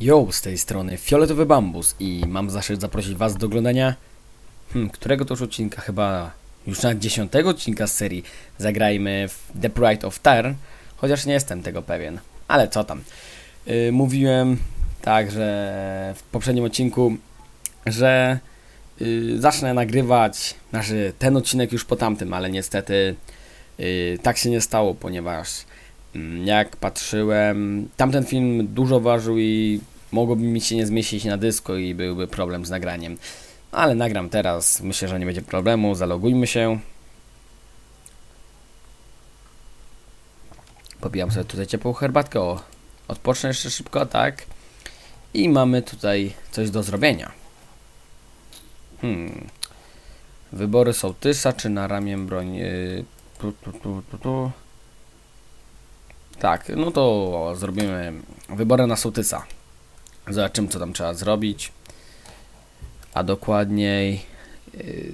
Yo, z tej strony Fioletowy Bambus i mam zaszczyt zaprosić Was do oglądania hmm, którego to już odcinka, chyba już na dziesiątego odcinka z serii Zagrajmy w The Pride of Turn, chociaż nie jestem tego pewien, ale co tam. Yy, mówiłem tak, że w poprzednim odcinku, że yy, zacznę nagrywać, znaczy ten odcinek już po tamtym, ale niestety yy, tak się nie stało, ponieważ Mm, jak patrzyłem, tamten film dużo ważył i mogłoby mi się nie zmieścić na dysko i byłby problem z nagraniem. Ale nagram teraz, myślę, że nie będzie problemu, zalogujmy się. Popijam sobie tutaj ciepłą herbatkę, o, odpocznę jeszcze szybko, tak. I mamy tutaj coś do zrobienia. Hmm. Wybory sołtysa czy na ramię broń? Yy, tu, tu, tu, tu. Tak, no to zrobimy wybory na sołtysa. Zobaczymy, co tam trzeba zrobić. A dokładniej. Yy,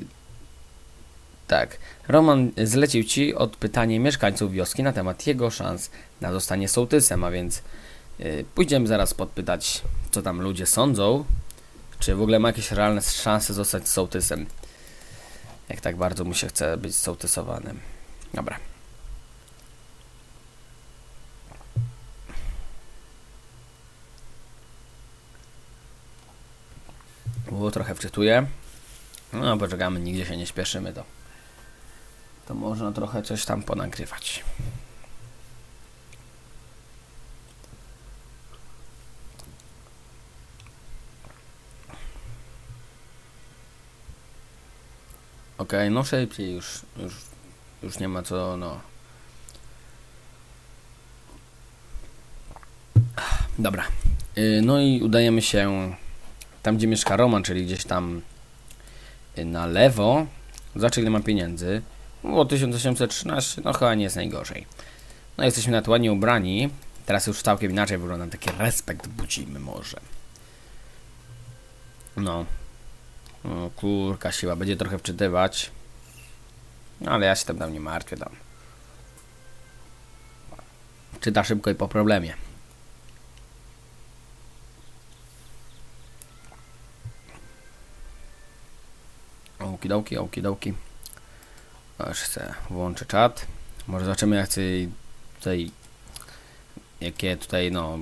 tak. Roman zlecił ci odpytanie mieszkańców wioski na temat jego szans na zostanie sołtysem, a więc yy, pójdziemy zaraz podpytać, co tam ludzie sądzą. Czy w ogóle ma jakieś realne szanse zostać sołtysem. Jak tak bardzo mu się chce być sołtysowanym. Dobra. Było trochę wczytuję. No, poczekamy, nigdzie się nie śpieszymy, to, to można trochę coś tam ponagrywać. Okej, no szybciej już, już, już nie ma co, no. Dobra. Yy, no i udajemy się tam gdzie mieszka Roman, czyli gdzieś tam y, na lewo. Zobaczcie ile ma pieniędzy. Było 1813, no chyba nie jest najgorzej. No jesteśmy na ładnie ubrani. Teraz już całkiem inaczej wygląda, taki respekt budzimy może. No. Kurka siła, będzie trochę wczytywać. No, ale ja się tam nie martwię tam. Czyta szybko i po problemie. Okidoki, okidoki. Aż chcę włączę czat. Może zobaczymy jak tutaj, jakie tutaj no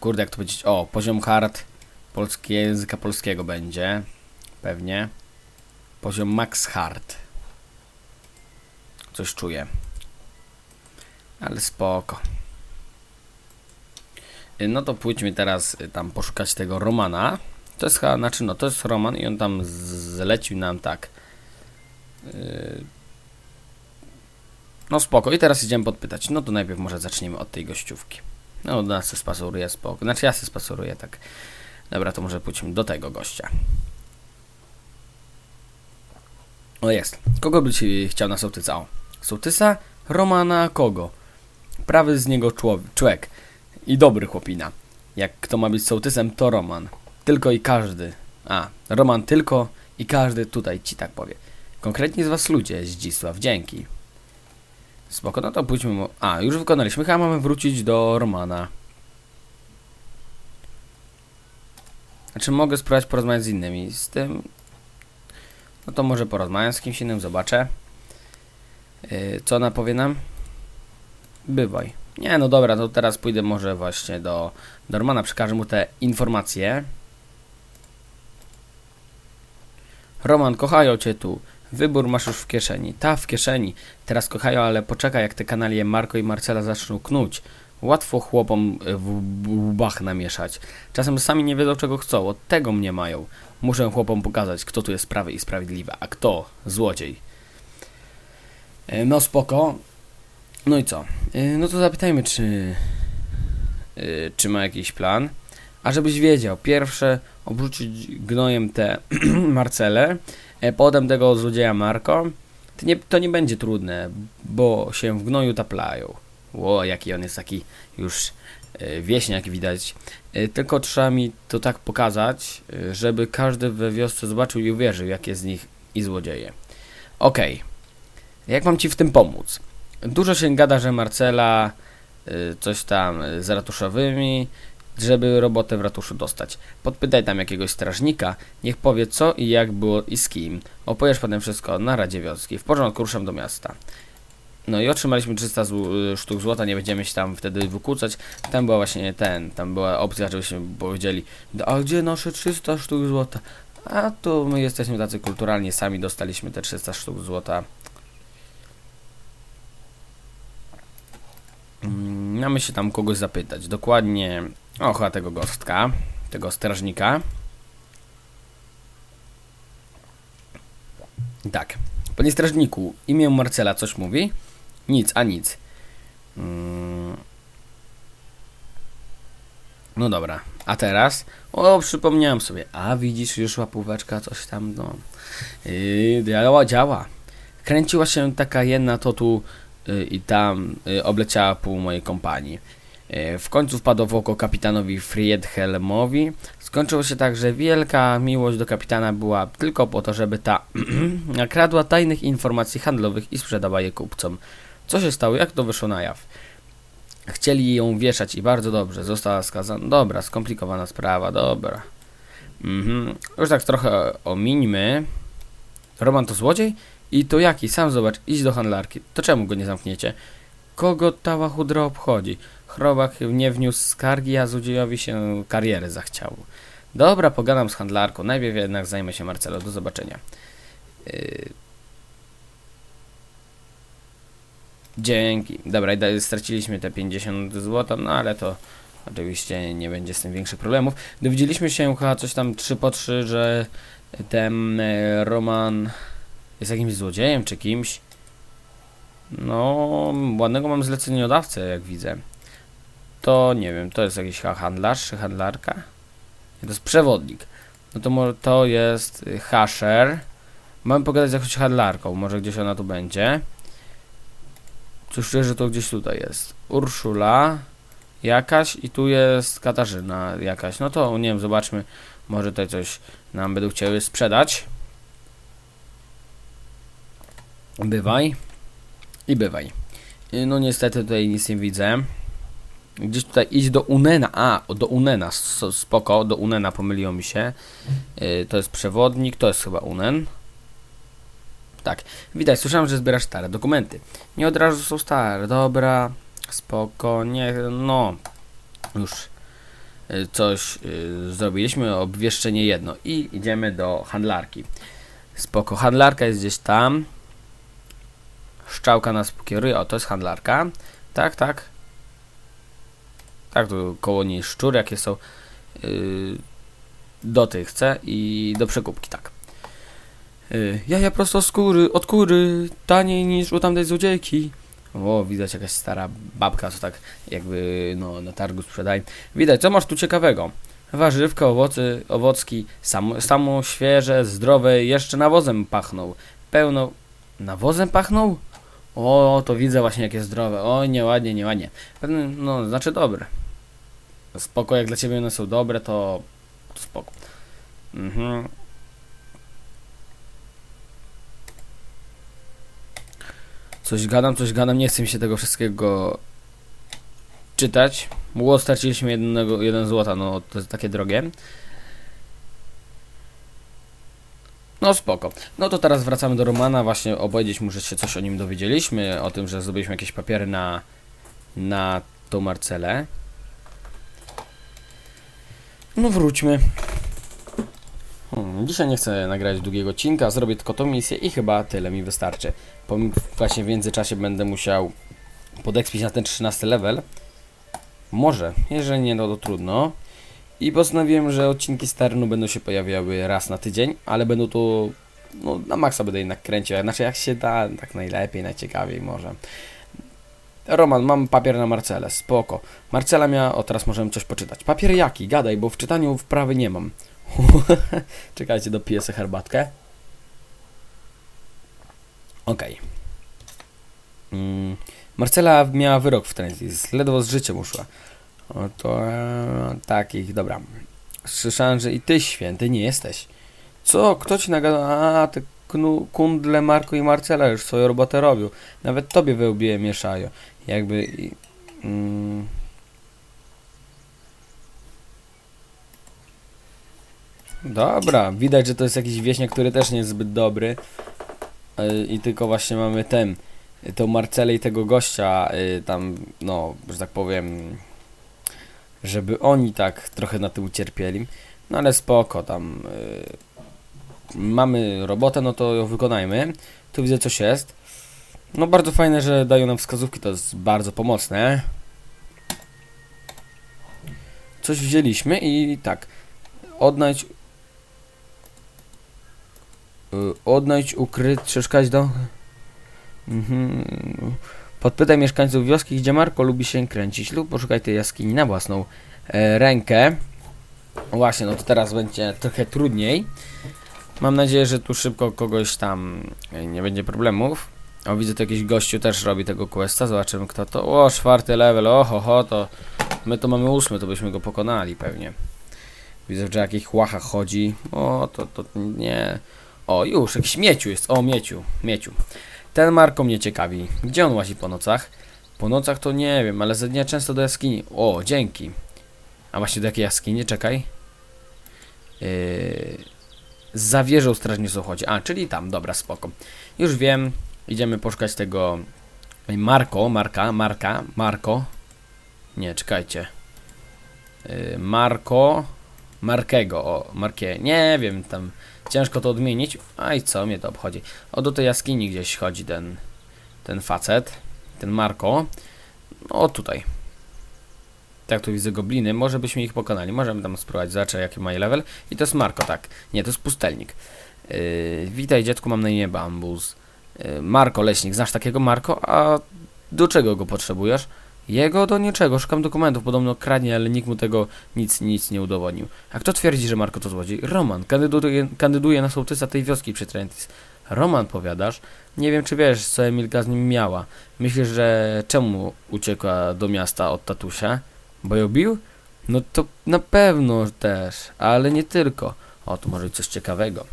kurde jak to powiedzieć, o poziom hard polskiego języka polskiego będzie pewnie. Poziom max hard. Coś czuję. Ale spoko. No to pójdźmy teraz y, tam poszukać tego Romana to jest chyba, znaczy no, to jest Roman i on tam zlecił nam tak. Yy... No spoko, i teraz idziemy podpytać. No to najpierw może zaczniemy od tej gościówki. No, nas się spasuruje spoko. Znaczy ja się spasuruję, tak. Dobra, to może pójdźmy do tego gościa. O jest. Kogo by ci chciał na sołtysa? O. Sołtysa? Romana kogo? Prawy z niego człowiek. I dobry chłopina. Jak kto ma być sołtysem, to Roman. Tylko i każdy. A, Roman tylko i każdy tutaj ci tak powie. Konkretnie z was ludzie, Zdzisław, dzięki. Spoko, no to pójdźmy. A, już wykonaliśmy, chyba mamy wrócić do Romana. Znaczy mogę spróbować porozmawiać z innymi. Z tym... No to może porozmawiam z kimś innym, zobaczę. Yy, co ona powie nam? Bywaj. Nie, no dobra, to teraz pójdę może właśnie do, do Romana, przekażę mu te informacje. Roman, kochają cię tu. Wybór masz już w kieszeni. Ta w kieszeni. Teraz kochają, ale poczekaj, jak te kanalie Marko i Marcela zaczną knuć. Łatwo chłopom w łbach namieszać. Czasem sami nie wiedzą, czego chcą. Od tego mnie mają. Muszę chłopom pokazać, kto tu jest prawy i sprawiedliwy, a kto złodziej. E, no spoko. No i co? E, no to zapytajmy, czy... E, czy ma jakiś plan? A żebyś wiedział, pierwsze obrzucić gnojem te Marcele, e, potem tego złodzieja Marko, to nie, to nie będzie trudne, bo się w gnoju taplają. Ło, jaki on jest taki już e, wieśniak widać. E, tylko trzeba mi to tak pokazać, żeby każdy we wiosce zobaczył i uwierzył, jakie z nich i złodzieje. Okej. Okay. Jak mam ci w tym pomóc? Dużo się gada, że Marcela coś tam z ratuszowymi, żeby robotę w ratuszu dostać. Podpytaj tam jakiegoś strażnika, niech powie co i jak było i z kim. Opowiesz potem wszystko na Radzie Wioski. W porządku, ruszam do miasta. No i otrzymaliśmy 300 zł, y, sztuk złota, nie będziemy się tam wtedy wykłócać. Tam była właśnie ten, tam była opcja, żebyśmy powiedzieli, a gdzie nasze 300 sztuk złota? A tu my jesteśmy tacy kulturalni, sami dostaliśmy te 300 sztuk złota. Mm, Mamy się tam kogoś zapytać. Dokładnie, o chyba tego gostka, tego strażnika. Tak. Panie strażniku, imię Marcela coś mówi? Nic, a nic. Mm. No dobra, a teraz? O, przypomniałem sobie. A widzisz, już łapóweczka, coś tam, no. Yy, działa, działa. Kręciła się taka jedna, to tu yy, i tam yy, obleciała pół mojej kompanii. Yy, w końcu wpadło w oko kapitanowi Friedhelmowi. Skończyło się tak, że wielka miłość do kapitana była tylko po to, żeby ta nakradła tajnych informacji handlowych i sprzedała je kupcom. Co się stało? Jak to wyszło na jaw? Chcieli ją wieszać i bardzo dobrze. Została skazana. Dobra, skomplikowana sprawa, dobra. Mhm. Już tak trochę omińmy. Roman to złodziej? I to jaki? Sam zobacz, idź do handlarki. To czemu go nie zamkniecie? Kogo ta łachudra obchodzi? Chrobak nie wniósł skargi, a złodziejowi się kariery zachciało. Dobra, pogadam z handlarką. Najpierw jednak zajmę się Marcelo. Do zobaczenia. Yy... Dzięki. Dobra, straciliśmy te 50 zł, no ale to oczywiście nie będzie z tym większych problemów. Dowiedzieliśmy się chyba coś tam 3 po 3, że ten e, Roman jest jakimś złodziejem czy kimś. No, ładnego mam zleceniodawcę, jak widzę. To nie wiem, to jest jakiś ha- handlarz czy handlarka? Nie, to jest przewodnik. No to może to jest y, hasher. Mamy pogadać z jakąś handlarką, może gdzieś ona tu będzie. Coś czuję, że to gdzieś tutaj jest. Urszula jakaś i tu jest Katarzyna jakaś. No to nie wiem, zobaczmy. Może tutaj coś nam będą chciały sprzedać. Bywaj. I bywaj. No niestety tutaj nic nie widzę. Gdzieś tutaj idź do Unena. A, do Unena. Spoko, do Unena pomyliło mi się. Y, To jest przewodnik, to jest chyba Unen. Tak. Widać, słyszałem, że zbierasz stare dokumenty. Nie od razu są stare. Dobra, spoko, nie, no. Już y, coś y, zrobiliśmy, obwieszczenie jedno. I idziemy do handlarki. Spoko, handlarka jest gdzieś tam. Szczałka nas kieruje. O, to jest handlarka. Tak, tak. Tak, tu koło niej szczur, jakie są. Yy, do tych chcę i do przekupki, tak. Yy, jaja prosto z kury, od kury, taniej niż u tamtej złodziejki. O, widać jakaś stara babka, co tak jakby no, na targu sprzedaje. Widać, co masz tu ciekawego? Warzywka, owoce, owocki, samo, samo świeże, zdrowe, jeszcze nawozem pachną. Pełno... Nawozem pachną? O, to widzę właśnie jakie zdrowe. O, nieładnie, nieładnie. No, znaczy dobre. Spoko, jak dla ciebie one są dobre, to, to spoko. Mhm. Coś gadam, coś gadam, nie chcę mi się tego wszystkiego czytać. Było straciliśmy jednego, jeden złota, no to jest takie drogie. No spoko. No to teraz wracamy do Romana, właśnie opowiedzieć mu, że się coś o nim dowiedzieliśmy, o tym, że zdobyliśmy jakieś papiery na, na tą Marcelę. No wróćmy. Hmm, dzisiaj nie chcę nagrać długiego odcinka, zrobię tylko tą misję i chyba tyle mi wystarczy. Po, właśnie w międzyczasie będę musiał podekspić na ten 13 level. Może, jeżeli nie, no to trudno. I postanowiłem, że odcinki z terenu będą się pojawiały raz na tydzień, ale będą to, no na maksa będę jednak kręcił, znaczy jak się da, tak najlepiej, najciekawiej może. Roman, mam papier na Marcelę, spoko. Marcela miała, o teraz możemy coś poczytać. Papier jaki? Gadaj, bo w czytaniu wprawy nie mam. Czekajcie, dopiję sobie herbatkę. Okej. Mm, Marcela miała wyrok w Transis, ledwo z życiem uszła. O to e, takich, dobra. Słyszałem, że i ty święty nie jesteś. Co? Kto ci nagadał? A, knu, kundle Marko i Marcela już swoją robotę robią. Nawet tobie we łbie mieszają. Jakby... i- Mm, Dobra, widać, że to jest jakiś wieśniak, który też nie jest zbyt dobry. Yy, I tylko właśnie mamy ten, tą Marcelę i tego gościa yy, tam, no, że tak powiem, żeby oni tak trochę na tym ucierpieli. No ale spoko, tam yy, mamy robotę, no to ją wykonajmy. Tu widzę coś jest. No bardzo fajne, że dają nam wskazówki, to jest bardzo pomocne. Coś wzięliśmy i tak. Odnajdź. Y, Odnajdź, ukryć, przeszkać do. Mhm. Podpytaj mieszkańców wioski, gdzie Marko lubi się kręcić, lub poszukaj tej jaskini na własną e, rękę. Właśnie, no to teraz będzie trochę trudniej. Mam nadzieję, że tu szybko kogoś tam e, nie będzie problemów. O, widzę, to jakiś gościu też robi tego questa. Zobaczymy, kto to. O, czwarty level. Oho, ho, to my to mamy ósmy, to byśmy go pokonali pewnie. Widzę, że jakiś łacha chodzi. O, to, to nie. O, już, jakiś mieciu jest. O, mieciu, mieciu. Ten Marko mnie ciekawi. Gdzie on łazi po nocach? Po nocach to nie wiem, ale ze dnia często do jaskini. O, dzięki. A właśnie do jakiej jaskini? Czekaj. Yy... Za wieżą strażnicą chodzi. A, czyli tam, dobra, spoko. Już wiem, idziemy poszukać tego Marko, Marka, Marka, Marko. Nie, czekajcie. Yy, Marko, Markego, o, Markie, nie wiem, tam ciężko to odmienić. A i co mnie to obchodzi? O, do tej jaskini gdzieś chodzi ten, ten facet, ten Marko. O, tutaj. Tak, tu widzę gobliny, może byśmy ich pokonali, możemy tam spróbować, zobaczę jaki ma level. I to jest Marko, tak, nie, to jest pustelnik. Yy, witaj dziecku, mam na imię Bambus. Yy, Marko, leśnik, znasz takiego Marko? A do czego go potrzebujesz? Jego do niczego, szukam dokumentów, podobno kradnie, ale nikt mu tego nic, nic nie udowodnił. A kto twierdzi, że Marko to złodziej? Roman, kandyduje, kandyduje na sołtysa tej wioski przy Trentis. Roman, powiadasz? Nie wiem, czy wiesz, co Emilka z nim miała. Myślisz, że czemu uciekła do miasta od tatusia? Bo ją bił? No to na pewno też, ale nie tylko. O, tu może być coś ciekawego.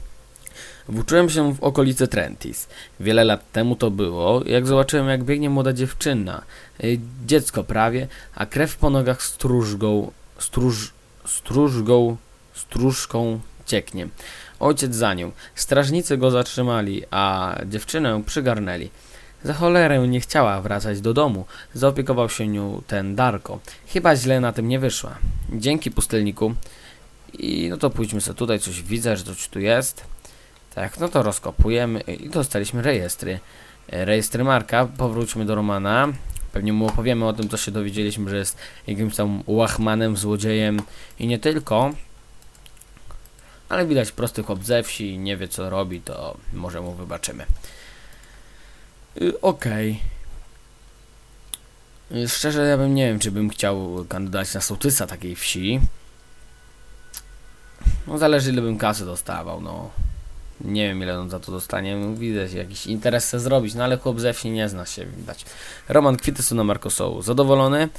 Włóczyłem się w okolice Trentis. Wiele lat temu to było, jak zobaczyłem, jak biegnie młoda dziewczyna. Y, Dziecko prawie, a krew po nogach stróżgą, stróż, stróżgą, stróżką cieknie. Ojciec za nią. Strażnicy go zatrzymali, a dziewczynę przygarnęli. Za cholerę nie chciała wracać do domu. Zaopiekował się nią ten Darko. Chyba źle na tym nie wyszła. Dzięki pustelniku. I no to pójdźmy sobie tutaj, coś widzę, że coś tu jest. Tak, no to rozkopujemy i dostaliśmy rejestry. E, Rejestry Marka, powróćmy do Romana. Pewnie mu opowiemy o tym, co się dowiedzieliśmy, że jest jakimś tam łachmanem, złodziejem i nie tylko. Ale widać prosty chłop ze wsi, nie wie co robi, to może mu wybaczymy. Y, Okej. Y, Szczerze, ja bym nie wiem, czy bym chciał kandydować na sołtysa takiej wsi. No zależy ile bym kasy dostawał, no. Nie wiem ile on za to dostanie, widać jakiś interes chce zrobić, no ale chłop ze wsi nie zna się, widać. Roman Kwitesu na Marco Soul. Zadowolony?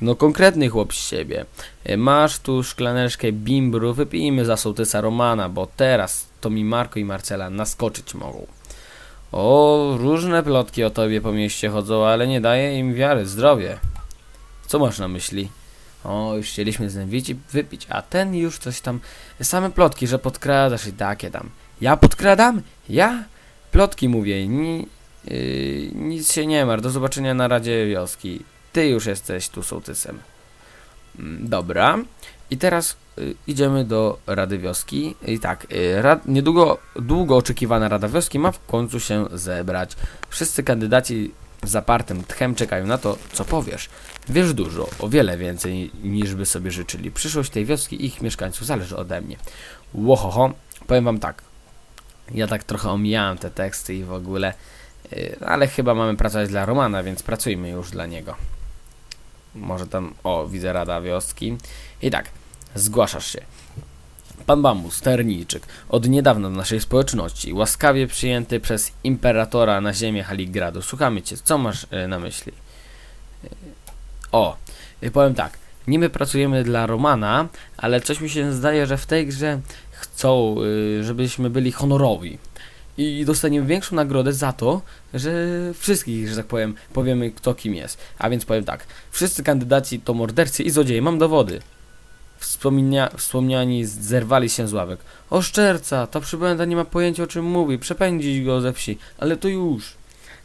No konkretny chłop z siebie. Y, Masz tu szklaneczkę bimbru, wypijmy za sołtysa Romana, bo teraz to mi Marko i Marcela naskoczyć mogą. O, różne plotki o tobie po mieście chodzą, ale nie daje im wiary, zdrowie. Co masz na myśli? O, już chcieliśmy z wyci- wypić, a ten już coś tam... Same plotki, że podkradasz i takie tam. Ja podkradam? Ja? Plotki mówię, ni... Yy, nic się nie martw, do zobaczenia na Radzie Wioski. Ty już jesteś tu sołtysem. Mm, Dobra. I teraz y, idziemy do Rady Wioski. I tak, y, rad, niedługo, długo oczekiwana Rada Wioski ma w końcu się zebrać. Wszyscy kandydaci zapartym tchem czekają na to, co powiesz. Wiesz dużo, o wiele więcej niż by sobie życzyli. Przyszłość tej wioski i ich mieszkańców zależy ode mnie. Łohoho, powiem wam tak. Ja tak trochę omijałem te teksty i w ogóle, y, ale chyba mamy pracować dla Romana, więc pracujmy już dla niego. Może tam, o, widzę Rada Wioski. I tak, zgłaszasz się. Pan Bambus, sterniczek, od niedawna do naszej społeczności, łaskawie przyjęty przez imperatora na ziemię Haligradu. Słuchamy cię, co masz e, na myśli? E, O, powiem tak, niby pracujemy dla Romana, ale coś mi się zdaje, że w tej grze chcą, e, żebyśmy byli honorowi. I dostaniemy większą nagrodę za to, że wszystkich, że tak powiem, powiemy kto kim jest. A więc powiem tak, wszyscy kandydaci to mordercy i złodzieje, mam dowody. Wspomnia wspomniani zerwali się z ławek. O szczerca, ta przybłęda nie ma pojęcia o czym mówi, przepędzić go ze wsi, ale to już.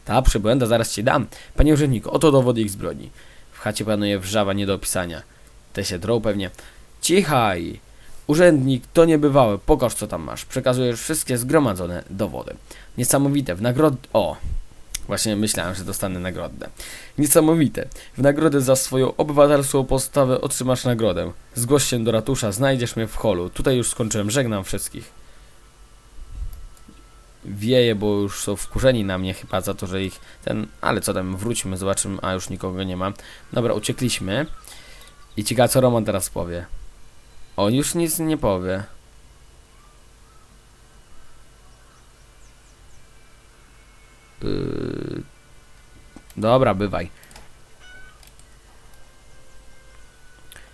Ta przybłęda zaraz ci dam. Panie urzędniku, oto dowód ich zbrodni. W chacie panuje wrzawa nie do opisania. Te się drą pewnie. Cichaj! Urzędnik, to niebywałe, pokaż co tam masz. Przekazujesz wszystkie zgromadzone dowody. Niesamowite, w nagrod... O! Właśnie myślałem, że dostanę nagrodę. Niesamowite. W nagrodę za swoją obywatelską postawę otrzymasz nagrodę. Zgłoś się do ratusza, znajdziesz mnie w holu. Tutaj już skończyłem, żegnam wszystkich. Wieje, bo już są wkurzeni na mnie chyba za to, że ich ten... Ale co tam, wróćmy, zobaczymy. A, już nikogo nie ma. Dobra, uciekliśmy. I ciekawe, co Roman teraz powie. On już nic nie powie. Yy... Dobra, bywaj.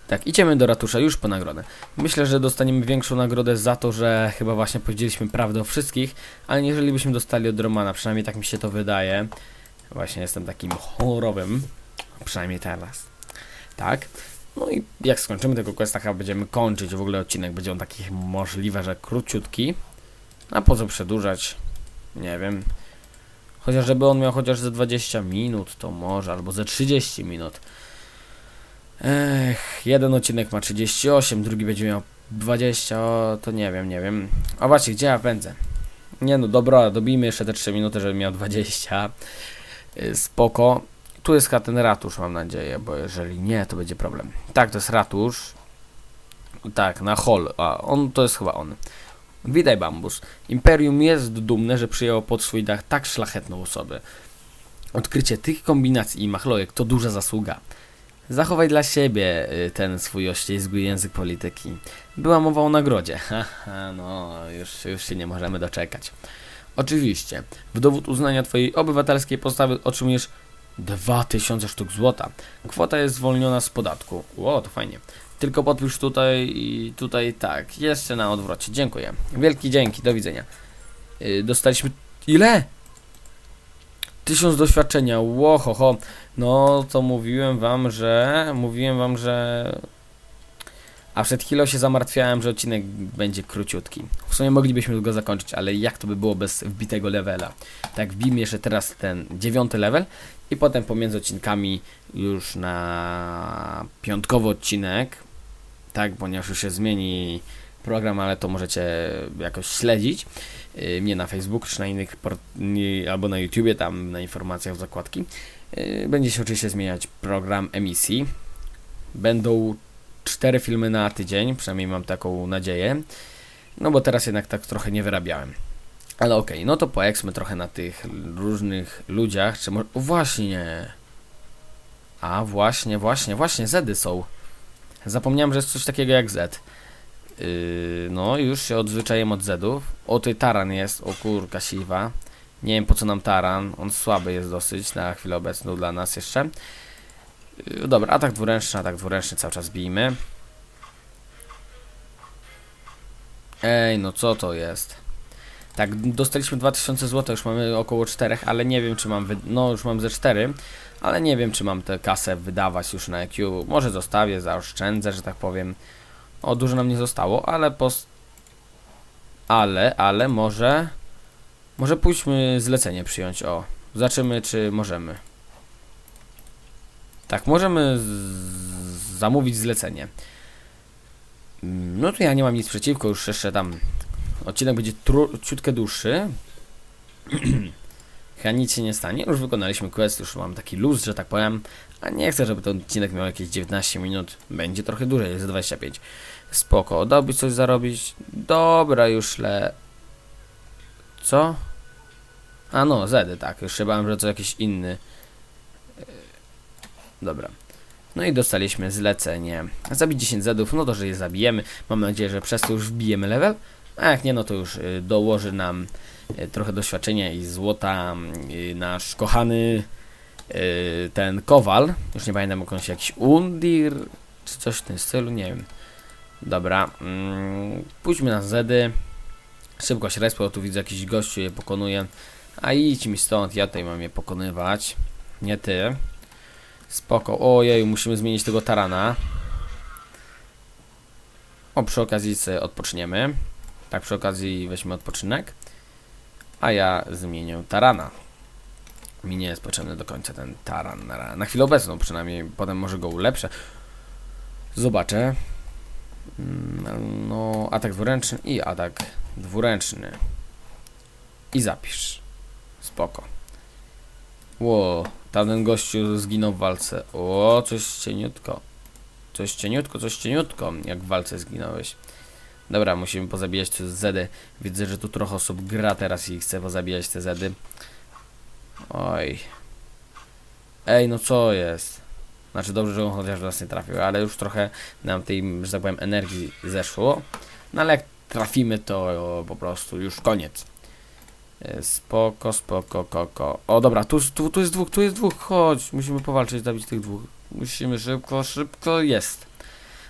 Tak, idziemy do ratusza już po nagrodę. Myślę, że dostaniemy większą nagrodę za to, że chyba właśnie powiedzieliśmy prawdę o wszystkich, ale jeżeli byśmy dostali od Romana, przynajmniej tak mi się to wydaje. Właśnie jestem takim honorowym, przynajmniej teraz. Tak. No i jak skończymy tego questa, chyba będziemy kończyć w ogóle odcinek. Będzie on taki możliwe, że króciutki. A po co przedłużać? Nie wiem. Chociaż żeby on miał chociaż ze 20 minut, to może, albo ze 30 minut. Ech, jeden odcinek ma 38, drugi będzie miał 20, o, to nie wiem, nie wiem. O właśnie, gdzie ja pędzę? Nie no, dobra, dobijmy jeszcze te 3 minuty, żeby miał 20. Y, Spoko. Tu jest chyba ten ratusz, mam nadzieję, bo jeżeli nie, to będzie problem. Tak, to jest ratusz. Tak, na hol. A, on to jest chyba on. Witaj, Bambus. Imperium jest dumne, że przyjęło pod swój dach tak szlachetną osobę. Odkrycie tych kombinacji i machlojek to duża zasługa. Zachowaj dla siebie y, ten swój oślizgły język polityki. Była mowa o nagrodzie. Haha, no, już, już się nie możemy doczekać. Oczywiście, w dowód uznania Twojej obywatelskiej postawy otrzymujesz 2000 sztuk złota. Kwota jest zwolniona z podatku. Ło, to fajnie. Tylko podpisz tutaj i tutaj tak. Jeszcze na odwrocie. Dziękuję. Wielki dzięki. Do widzenia. Yy, dostaliśmy... Ile? Tysiąc doświadczenia. Ło, ho, ho. No, to mówiłem wam, że... Mówiłem wam, że... A przed chwilą się zamartwiałem, że odcinek będzie króciutki. W sumie moglibyśmy go zakończyć, ale jak to by było bez wbitego levela? Tak, wbijmy jeszcze teraz ten dziewiąty level i potem pomiędzy odcinkami już na piątkowy odcinek, tak, ponieważ już się zmieni program, ale to możecie jakoś śledzić yy, mnie na Facebooku czy na innych albo na YouTubie, tam na informacjach w zakładki. Yy, Będzie się oczywiście zmieniać program emisji. Będą cztery filmy na tydzień, przynajmniej mam taką nadzieję. No bo teraz jednak tak trochę nie wyrabiałem. Ale okej, no to poeksmy trochę na tych różnych ludziach, czy może... O, właśnie! A, właśnie, właśnie, właśnie, Zedy są. Zapomniałem, że jest coś takiego jak Z. Yy, no, już się odzwyczaiłem od Zedów. O, ty taran jest, o kurka siwa. Nie wiem po co nam taran, on słaby jest dosyć na chwilę obecną dla nas jeszcze. Yy, dobra, atak dwuręczny, atak dwuręczny cały czas bijmy. Ej, no co to jest? Tak, dostaliśmy 2000 zł, już mamy około 4, ale nie wiem czy mam, no już mam ze 4, ale nie wiem czy mam tę kasę wydawać już na EQ. Może zostawię, zaoszczędzę, że tak powiem. O, dużo nam nie zostało, ale pos... Ale, ale może... Może pójdźmy zlecenie przyjąć, o. Zobaczymy czy możemy. Tak, możemy zamówić zlecenie. Mm, No to ja nie mam nic przeciwko, już jeszcze tam Odcinek będzie ciutkę dłuższy. Chyba nic się nie stanie. Już wykonaliśmy quest, już mam taki luz, że tak powiem. A nie chcę, żeby ten odcinek miał jakieś 19 minut. Będzie trochę dłużej, jest 25. Spoko, dałbyś coś zarobić? Dobra, już le... Co? A no, Zedy, tak. Już się bałem, że to jakiś inny. Dobra. No i dostaliśmy zlecenie. Zabić 10 Zedów, no to, że je zabijemy. Mam nadzieję, że przez to już wbijemy level. A jak nie, no to już y, dołoży nam y, trochę doświadczenia i złota y, nasz kochany ten kowal. Już nie pamiętam, jak się jakiś Undir czy coś w tym stylu, nie wiem. Dobra, mm, pójdźmy na Zedy. Szybko się respo, tu widzę jakiś gościu je pokonuje. A idź mi stąd, ja tutaj mam je pokonywać. Nie ty. Spoko. Ojej, musimy zmienić tego tarana. O, przy okazji odpoczniemy. Tak, przy okazji weźmy odpoczynek. A ja zmienię tarana. Mi nie jest potrzebny do końca ten taran na, na chwilę obecną, przynajmniej potem może go ulepszę. Zobaczę. Mm, No, atak dwuręczny i atak dwuręczny. I zapisz. Spoko. Ło, tamten gościu zginął w walce. O, coś cieniutko. Coś cieniutko, coś cieniutko, jak w walce zginąłeś. Dobra, musimy pozabijać te zedy. Widzę, że tu trochę osób gra teraz i chce pozabijać te zedy. Oj. Ej, no co jest? Znaczy dobrze, że on chociaż nas nie trafił, ale już trochę nam tej, że tak powiem, energii zeszło. No ale jak trafimy, to po prostu już koniec. E, Spoko, spoko, koko. O dobra, tu, tu, tu jest dwóch, tu jest dwóch, chodź. Musimy powalczyć, zabić tych dwóch. Musimy szybko, szybko, jest.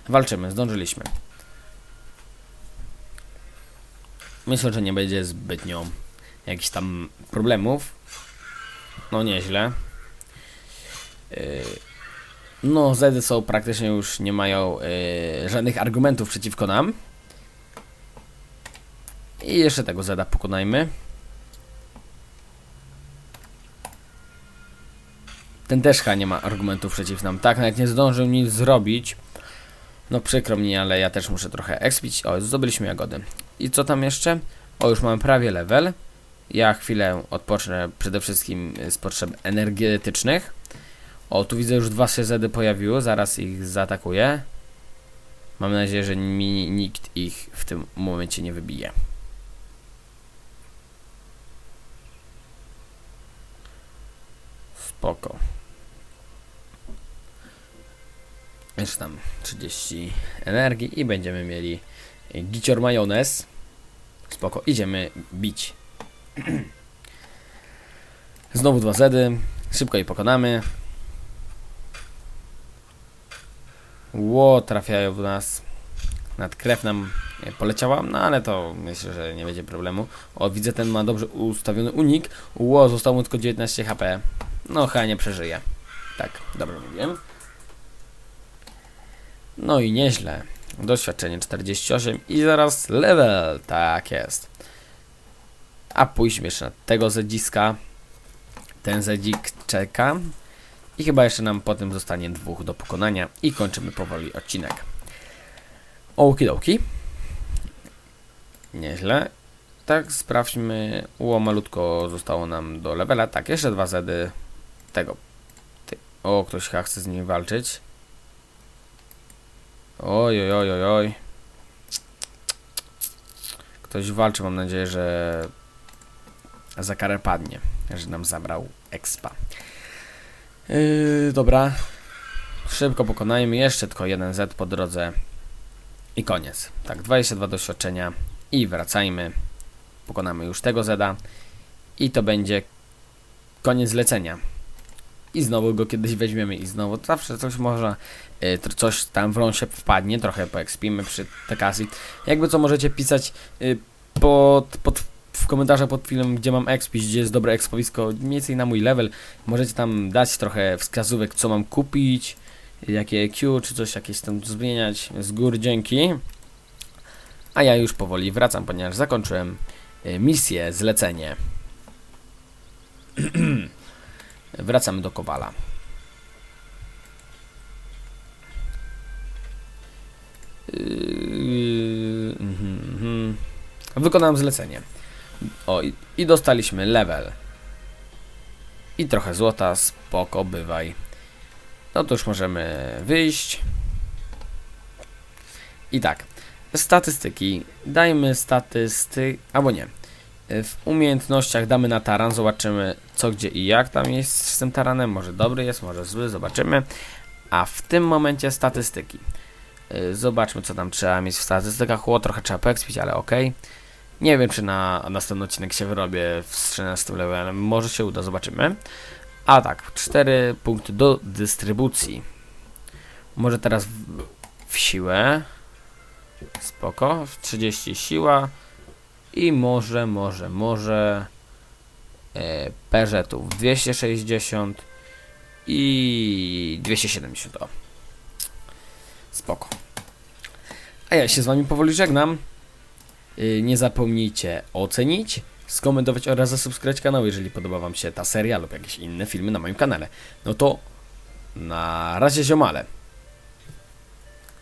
Walczymy, zdążyliśmy. Myślę, że nie będzie zbytnio jakichś tam problemów. No nieźle. Yy, no, Zedy są praktycznie już nie mają yy, żadnych argumentów przeciwko nam. I jeszcze tego Zeda pokonajmy. Ten też chyba nie ma argumentów przeciw nam. Tak, nawet nie zdążył nic zrobić. No przykro mi, ale ja też muszę trochę expić. O, zdobyliśmy jagody. I co tam jeszcze? O, już mamy prawie level. Ja chwilę odpocznę przede wszystkim z potrzeb energetycznych. O, tu widzę już dwa sezedy pojawiły, zaraz ich zaatakuję. Mam nadzieję, że mi nikt ich w tym momencie nie wybije. Spoko. Jeszcze tam 30 energii i będziemy mieli gicior majonez. Spoko, idziemy bić. Znowu dwa zedy. Szybko je pokonamy. Ło, trafiają w nas. Nad krew nam e, poleciała, no ale to myślę, że nie będzie problemu. O, widzę, ten ma dobrze ustawiony unik. Ło, zostało mu tylko 19 HP. No, chyba nie przeżyje. Tak, dobrze mówiłem. No i nieźle. Doświadczenie 48 i zaraz level. Tak jest. A pójdźmy jeszcze na tego zedziska. Ten zedzik czeka. I chyba jeszcze nam potem zostanie dwóch do pokonania. I kończymy powoli odcinek. Okidoki. Nieźle. Tak, sprawdźmy. Ło, malutko zostało nam do levela. Tak, jeszcze dwa zedy tego. O, ktoś chyba chce z nim walczyć. Oj, oj, oj, oj. Ktoś walczy, mam nadzieję, że za karę padnie, że nam zabrał expa. Yy, dobra. Szybko pokonajmy. Jeszcze tylko jeden Z po drodze. I koniec. Tak, 22 doświadczenia. I wracajmy. Pokonamy już tego Zeda. I to będzie koniec zlecenia. I znowu go kiedyś weźmiemy i znowu zawsze coś można, coś tam w się wpadnie, trochę poekspimy przy okazji. Jakby co możecie pisać y, pod, pod, w komentarzach pod filmem, gdzie mam expić, gdzie jest dobre expowisko, mniej więcej na mój level. Możecie tam dać trochę wskazówek, co mam kupić, jakie Q, czy coś jakieś tam zmieniać. Z góry dzięki. A ja już powoli wracam, ponieważ zakończyłem y, misję, zlecenie. Wracamy do Kowala. Wykonałem zlecenie. O, i, i dostaliśmy level. I trochę złota, spoko, bywaj. No to już możemy wyjść. I tak, statystyki. Dajmy statystyk, albo nie. W umiejętnościach damy na taran, zobaczymy co, gdzie i jak tam jest z tym taranem. Może dobry jest, może zły, zobaczymy. A w tym momencie statystyki. Y, Zobaczmy co tam trzeba mieć w statystykach. O, trochę trzeba poekspić, ale ok. Nie wiem czy na następny odcinek się wyrobię w 13 levelem. Może się uda, zobaczymy. A tak, 4 punkty do dystrybucji. Może teraz w, w siłę. Spoko. W 30 siła. I może, może, może e, Peugeotów 260 i 270. O. Spoko. A ja się z wami powoli żegnam. Yy, Nie zapomnijcie ocenić, skomentować oraz zasubskrybować kanał, jeżeli podoba wam się ta seria lub jakieś inne filmy na moim kanale. No to na razie ziomale.